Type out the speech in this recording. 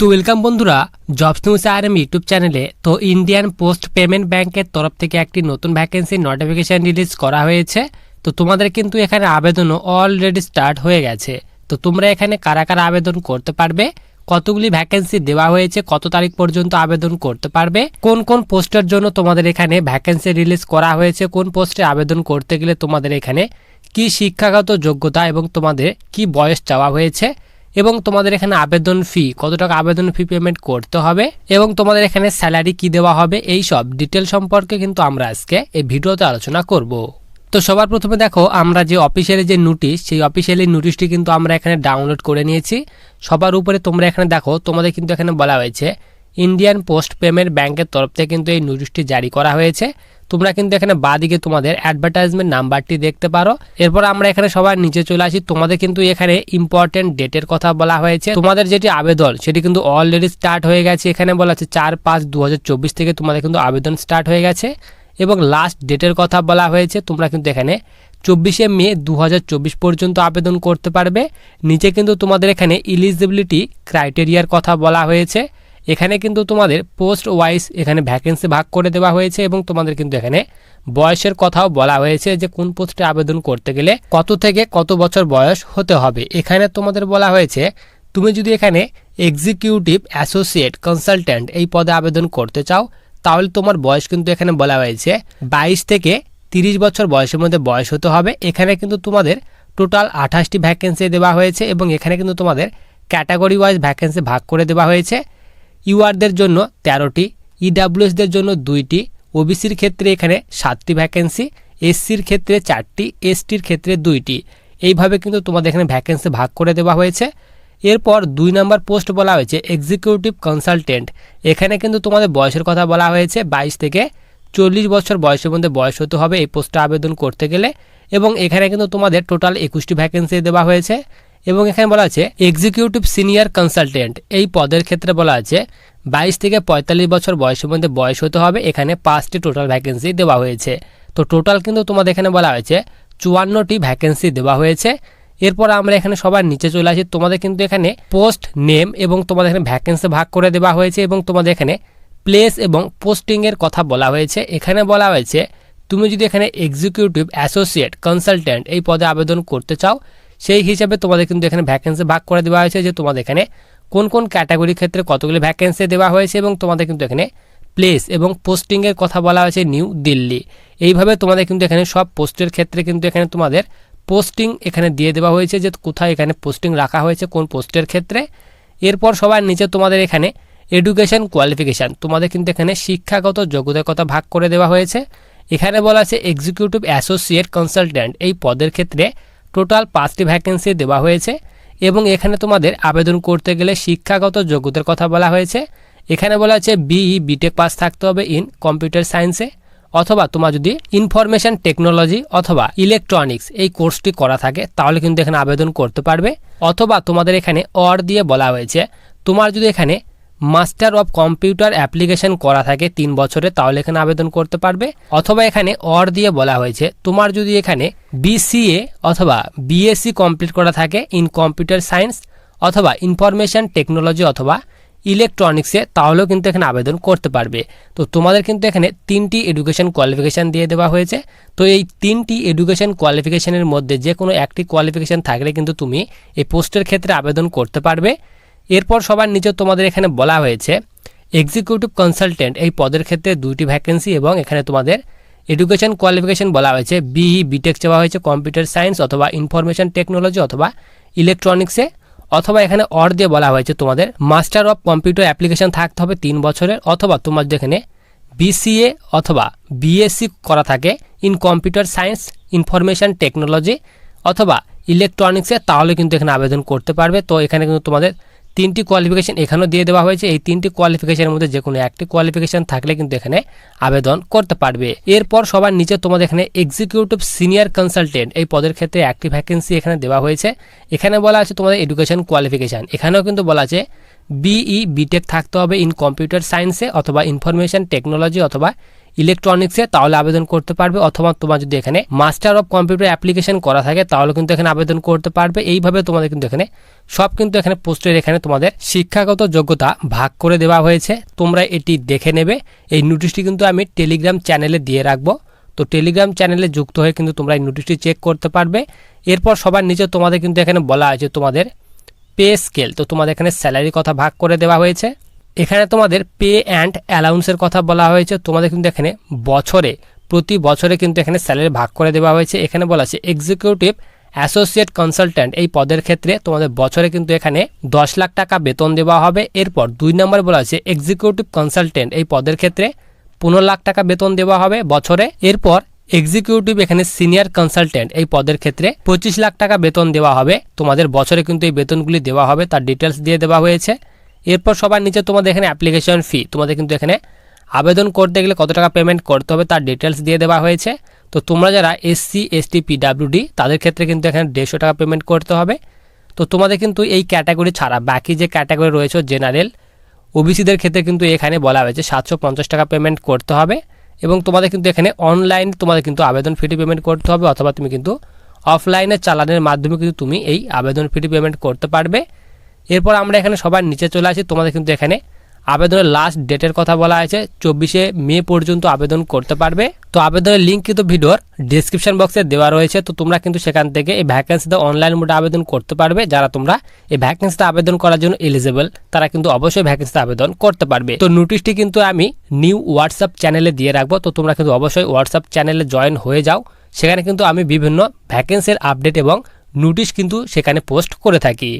তো ওয়েলকাম বন্ধুরা jobs news আর এম ইউটিউব চ্যানেলে তো ইন্ডিয়ান পোস্ট পেমেন্ট ব্যাংকের তরফ থেকে একটি নতুন ভ্যাকেন্সির নোটিফিকেশান রিলিজ করা হয়েছে। তো তোমাদের কিন্তু এখানে আবেদনও অলরেডি স্টার্ট হয়ে গেছে। তো তোমরা এখানে কারা কারা আবেদন করতে পারবে? কতগুলি ভ্যাকেন্সি দেওয়া হয়েছে? কত তারিখ পর্যন্ত আবেদন করতে পারবে? কোন কোন পোস্টের জন্য তোমাদের এখানে ভ্যাকেন্সি রিলিজ করা হয়েছে? কোন পোস্টে আবেদন করতে গেলে তোমাদের এখানে কি শিক্ষাগত যোগ্যতা এবং তোমাদের কি বয়স চাওয়া হয়েছে? এবং তোমাদের এখানে আবেদন ফি কত টাকা আবেদন ফি পেমেন্ট করতে হবে এবং তোমাদের এখানে স্যালারি কি দেওয়া হবে, এই সব ডিটেল সম্পর্কে কিন্তু আমরা আজকে এই ভিডিওতে আলোচনা করব। তো সবার প্রথমে দেখো, আমরা যে অফিসিয়ালি যে নোটিশ সেই অফিসিয়ালি নোটিশটি কিন্তু আমরা এখানে ডাউনলোড করে নিয়েছি। সবার উপরে তোমরা এখানে দেখো, তোমাদের কিন্তু এখানে বলা হয়েছে ইন্ডিয়ান পোস্ট পেমেন্ট ব্যাংকের তরফ থেকে কিন্তু এই নোটিশটি জারি করা হয়েছে। তোমরা কিন্তু এখানে বাদিকে তোমাদের অ্যাডভার্টাইজমেন্ট নাম্বারটি দেখতে পারো। এরপর আমরা এখানে সবার নিচে চলে আসি। তোমাদের কিন্তু এখানে ইম্পর্টেন্ট ডেটের কথা বলা হয়েছে। তোমাদের যেটি আবেদন, সেটি কিন্তু অলরেডি স্টার্ট হয়ে গেছে। এখানে বলা আছে চার পাঁচ দু থেকে তোমাদের কিন্তু আবেদন স্টার্ট হয়ে গেছে। এবং লাস্ট ডেটের কথা বলা হয়েছে, তোমরা কিন্তু এখানে চব্বিশে মে দু হাজার চব্বিশ পর্যন্ত আবেদন করতে পারবে। নিচে কিন্তু তোমাদের এখানে ইলিজিবিলিটি ক্রাইটেরিয়ার কথা বলা হয়েছে। এখানে কিন্তু তোমাদের পোস্ট ওয়াইজ এখানে ভ্যাকেন্সি ভাগ করে দেওয়া হয়েছে এবং তোমাদের কিন্তু এখানে বয়সের কথাও বলা হয়েছে যে কোন পোস্টে আবেদন করতে গেলে কত থেকে কত বছর বয়স হতে হবে। এখানে তোমাদের বলা হয়েছে, তুমি যদি এখানে এক্সিকিউটিভ অ্যাসোসিয়েট কনসালট্যান্ট এই পদে আবেদন করতে চাও, তাহলে তোমার বয়স কিন্তু এখানে বলা হয়েছে বাইশ থেকে তিরিশ বছর বয়সের মধ্যে বয়স হতে হবে। এখানে কিন্তু তোমাদের টোটাল আঠাশটি ভ্যাকেন্সি দেওয়া হয়েছে এবং এখানে কিন্তু তোমাদের ক্যাটাগরি ওয়াইজ ভ্যাকেন্সি ভাগ করে দেওয়া হয়েছে। ইউআরদের জন্য তেরোটি, ইডাব্লিউএসদের জন্য দুইটি, ওবিসির ক্ষেত্রে এখানে সাতটি ভ্যাকেন্সি এসসির ক্ষেত্রে চারটি, এসটির ক্ষেত্রে দুইটি। এইভাবে কিন্তু তোমাদের এখানে ভ্যাকেন্সি ভাগ করে দেওয়া হয়েছে। এরপর দুই নম্বর পোস্ট বলা হয়েছে এক্সিকিউটিভ কনসালটেন্ট এখানে কিন্তু তোমাদের বয়সের কথা বলা হয়েছে, বাইশ থেকে চল্লিশ বছর বয়সের মধ্যে বয়স হতে হবে এই পোস্টে আবেদন করতে গেলে। এবং এখানে কিন্তু তোমাদের টোটাল একুশটি ভ্যাকেন্সি দেওয়া হয়েছে। এবং এখানে বলা আছে এক্সিকিউটিভ সিনিয়র কনসালটেন্ট এই পদের ক্ষেত্রে বলা আছে, বাইশ থেকে পঁয়তাল্লিশ বছর বয়সের মধ্যে বয়স হতে হবে। এখানে পাঁচটি টোটাল ভ্যাকেন্সি দেওয়া হয়েছে। তো টোটাল কিন্তু তোমাদের এখানে বলা হয়েছে, চুয়ান্নটি ভ্যাকেন্সি দেওয়া হয়েছে। এরপর আমরা এখানে সবার নিচে চলে আসি। তোমাদের কিন্তু এখানে পোস্ট নেম এবং তোমাদের এখানে ভ্যাকেন্সি ভাগ করে দেওয়া হয়েছে এবং তোমাদের এখানে প্লেস এবং পোস্টিংয়ের কথা বলা হয়েছে। এখানে বলা হয়েছে, তুমি যদি এখানে এক্সিকিউটিভ অ্যাসোসিয়েট কনসালট্যান্ট এই পদে আবেদন করতে চাও সেই হিসাবে তোমাদের কিন্তু এখানে ভ্যাকেন্সি ভাগ করে দেওয়া হয়েছে যে তোমাদের এখানে কোন কোন ক্যাটাগরির ক্ষেত্রে কতগুলি ভ্যাকেন্সি দেওয়া হয়েছে এবং তোমাদের কিন্তু এখানে প্লেস এবং পোস্টিংয়ের কথা বলা হয়েছে নিউ দিল্লি এইভাবে তোমাদের কিন্তু এখানে সব পোস্টের ক্ষেত্রে কিন্তু এখানে তোমাদের পোস্টিং এখানে দিয়ে দেওয়া হয়েছে যে কোথায় এখানে পোস্টিং রাখা হয়েছে, কোন পোস্টের ক্ষেত্রে। এরপর সবার নিচে তোমাদের এখানে এডুকেশন কোয়ালিফিকেশান তোমাদের কিন্তু এখানে শিক্ষাগত যোগ্যতার কথা ভাগ করে দেওয়া হয়েছে। এখানে বলা আছে এক্সিকিউটিভ অ্যাসোসিয়েট কনসালট্যান্ট এই পদের ক্ষেত্রে টোটাল পাঁচটি ভ্যাকেন্সি দেওয়া হয়েছে এবং এখানে তোমাদের আবেদন করতে গেলে শিক্ষাগত যোগ্যতার কথা বলা হয়েছে। এখানে বলা আছে বিই বিটেক পাস থাকতে হবে ইন কম্পিউটার সায়েন্সে অথবা তোমার যদি ইনফরমেশন টেকনোলজি অথবা ইলেকট্রনিক্স এই কোর্সটি করা থাকে, তাহলে কিন্তু এখানে আবেদন করতে পারবে। অথবা তোমাদের এখানে অর দিয়ে বলা হয়েছে, তোমার যদি এখানে মাস্টার অফ কম্পিউটার অ্যাপ্লিকেশন করা থাকে তিন বছরে, তাহলে এখানে আবেদন করতে পারবে। অথবা এখানে অর দিয়ে বলা হয়েছে, তোমার যদি এখানে বিসিএ অথবা বিএসসি কমপ্লিট করা থাকে ইন কম্পিউটার সায়েন্স অথবা ইনফরমেশন টেকনোলজি অথবা ইলেকট্রনিক্সে তাহলেও কিন্তু এখানে আবেদন করতে পারবে। তো তোমাদের কিন্তু এখানে তিনটি এডুকেশন কোয়ালিফিকেশান দিয়ে দেওয়া হয়েছে। তো এই তিনটি এডুকেশন কোয়ালিফিকেশানের মধ্যে যে কোনো একটি কোয়ালিফিকেশান থাকলে কিন্তু তুমি এই পোস্টের ক্ষেত্রে আবেদন করতে পারবে। এরপর সবার নিচে তোমাদের এখানে বলা হয়েছে এক্সিকিউটিভ কনসালটেন্ট এই পদের ক্ষেত্রে দুইটি ভ্যাকেন্সি এবং এখানে তোমাদের এডুকেশন কোয়ালিফিকেশন বলা হয়েছে। বিই বিটেক চাওয়া হয়েছে কম্পিউটার সায়েন্স অথবা ইনফরমেশন টেকনোলজি অথবা ইলেকট্রনিক্সে অথবা এখানে অর দিয়ে বলা হয়েছে তোমাদের মাস্টার অফ কম্পিউটার অ্যাপ্লিকেশন থাকতে হবে তিন বছরের, অথবা তোমার যেখানে বিসিএ অথবা বিএসসি করা থাকে in computer science information technology অথবা ইলেকট্রনিক্সে তাহলে কিন্তু এখানে আবেদন করতে পারবে। তো এখানে কিন্তু তোমাদের তিনটি কোয়ালিফিকেশান এখানেও দিয়ে দেওয়া হয়েছে। এই তিনটি কোয়ালিফিকেশনের মধ্যে যে কোনো একটি কোয়ালিফিকেশান থাকলে কিন্তু এখানে আবেদন করতে পারবে। এরপর সবার নিচে তোমাদের এখানে এক্সিকিউটিভ সিনিয়র কনসালটেন্ট এই পদের ক্ষেত্রে একটি ভ্যাকেন্সি এখানে দেওয়া হয়েছে। এখানে বলা আছে তোমাদের এডুকেশন কোয়ালিফিকেশান এখানেও কিন্তু বলা আছে বিই বিটেক থাকতে হবে ইন কম্পিউটার সায়েন্সে অথবা ইনফরমেশন টেকনোলজি অথবা ইলেকট্রনিক্সে তাহলে আবেদন করতে পারবে, অথবা তোমার যদি এখানে মাস্টার অফ কম্পিউটার অ্যাপ্লিকেশন করা থাকে, তাহলে কিন্তু এখানে আবেদন করতে পারবে। এইভাবে তোমাদের কিন্তু এখানে সব কিন্তু এখানে পোস্টের এখানে তোমাদের শিক্ষাগত যোগ্যতা ভাগ করে দেওয়া হয়েছে। তোমরা এটি দেখে নেবে। এই নোটিশটি কিন্তু আমি টেলিগ্রাম চ্যানেলে দিয়ে রাখব। তো টেলিগ্রাম চ্যানেলে যুক্ত হয়ে কিন্তু তোমরা এই নোটিশটি চেক করতে পারবে। এরপর সবার নিচে তোমাদের কিন্তু এখানে বলা আছে তোমাদের পে স্কেল তো তোমাদের এখানে স্যালারির কথা ভাগ করে দেওয়া হয়েছে। এখানে তোমাদের পে অ্যান্ড অ্যালাউন্সের কথা বলা হয়েছে। তোমাদের কিন্তু এখানে বছরে, প্রতি বছরে কিন্তু এখানে স্যালারি ভাগ করে দেওয়া হয়েছে। এখানে বলা আছে এক্সিকিউটিভ অ্যাসোসিয়েট কনসালট্যান্ট এই পদের ক্ষেত্রে তোমাদের বছরে কিন্তু এখানে দশ লাখ টাকা বেতন দেওয়া হবে। এরপর দুই নম্বরে বলা আছে এক্সিকিউটিভ কনসালটেন্ট এই পদের ক্ষেত্রে পনেরো লাখ টাকা বেতন দেওয়া হবে বছরে। এরপর এক্সিকিউটিভ এখানে সিনিয়র কনসালটেন্ট এই পদের ক্ষেত্রে পঁচিশ লাখ টাকা বেতন দেওয়া হবে। তোমাদের বছরে কিন্তু এই বেতনগুলি দেওয়া হবে, তার ডিটেলস দিয়ে দেওয়া হয়েছে। এরপর সবার নিচে তোমাদের এখানে অ্যাপ্লিকেশন ফি তোমাদের কিন্তু এখানে আবেদন করতে গেলে কত টাকা পেমেন্ট করতে হবে তার ডিটেলস দিয়ে দেওয়া হয়েছে। তো তোমরা যারা এসসি এসটি পিডাব্লিউডি তাদের ক্ষেত্রে কিন্তু এখানে দেড়শো টাকা পেমেন্ট করতে হবে। তো তোমাদের কিন্তু এই ক্যাটাগরি ছাড়া বাকি যে ক্যাটাগরি রয়েছে জেনারেল ওবিসিদের ক্ষেত্রে কিন্তু এখানে বলা হয়েছে সাতশো পঞ্চাশ টাকা পেমেন্ট করতে হবে এবং তোমাদের কিন্তু এখানে অনলাইন তোমাদের কিন্তু আবেদন ফিটি পেমেন্ট করতে হবে অথবা তুমি কিন্তু অফলাইনে চালানের মাধ্যমে কিন্তু তুমি এই আবেদন ফিটি পেমেন্ট করতে পারবে। এরপর আমরা এখানে সবার নিচে চলে আসি। তোমাদের কিন্তু এখানে আবেদনের লাস্ট ডেটের কথা বলা আছে। চব্বিশে মে পর্যন্ত আবেদন করতে পারবে। তো আবেদনের লিঙ্ক কিন্তু ভিডিওর ডিসক্রিপশন বক্সে দেওয়া রয়েছে। তো তোমরা কিন্তু সেখান থেকে এই ভ্যাকেন্সিতে অনলাইন মোডে আবেদন করতে পারবে। যারা তোমরা এই ভ্যাকেন্সিতে আবেদন করার জন্য এলিজেবল তারা কিন্তু অবশ্যই ভ্যাকেন্সিতে আবেদন করতে পারবে। তো নোটিশটি কিন্তু আমি নিউ হোয়াটসঅ্যাপ চ্যানেলে দিয়ে রাখব। তো তোমরা কিন্তু অবশ্যই হোয়াটসঅ্যাপ চ্যানেলে জয়েন হয়ে যাও। সেখানে কিন্তু আমি বিভিন্ন ভ্যাকেন্সির আপডেট এবং নোটিশ কিন্তু সেখানে পোস্ট করে থাকি।